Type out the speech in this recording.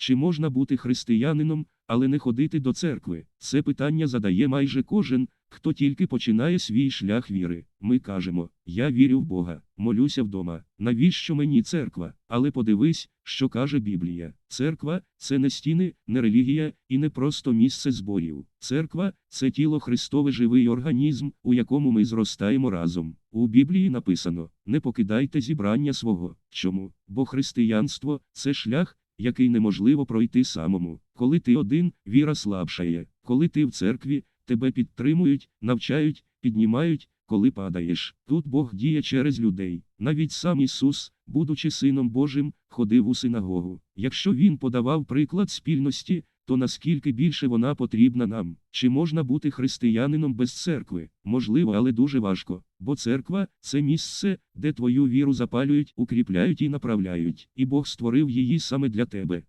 Чи можна бути християнином, але не ходити до церкви? Це питання задає майже кожен, хто тільки починає свій шлях віри. Ми кажемо: Я вірю в Бога, молюся вдома. Навіщо мені церква? Але подивись, що каже Біблія. Церква це не стіни, не релігія і не просто місце зборів. Церква це тіло Христове живий організм, у якому ми зростаємо разом. У Біблії написано: не покидайте зібрання свого. Чому? Бо християнство це шлях, який неможливо пройти самому. Коли ти один, віра слабшає. Коли ти в церкві, тебе підтримують, навчають, піднімають, коли падаєш. Тут Бог діє через людей. Навіть сам Ісус, будучи Сином Божим, ходив у синагогу. Якщо Він подавав приклад спільності, то наскільки більше вона потрібна нам? Чи можна бути християнином без церкви? Можливо, але дуже важко. Бо церква це місце, де твою віру запалюють, укріпляють і направляють. І Бог створив її саме для тебе.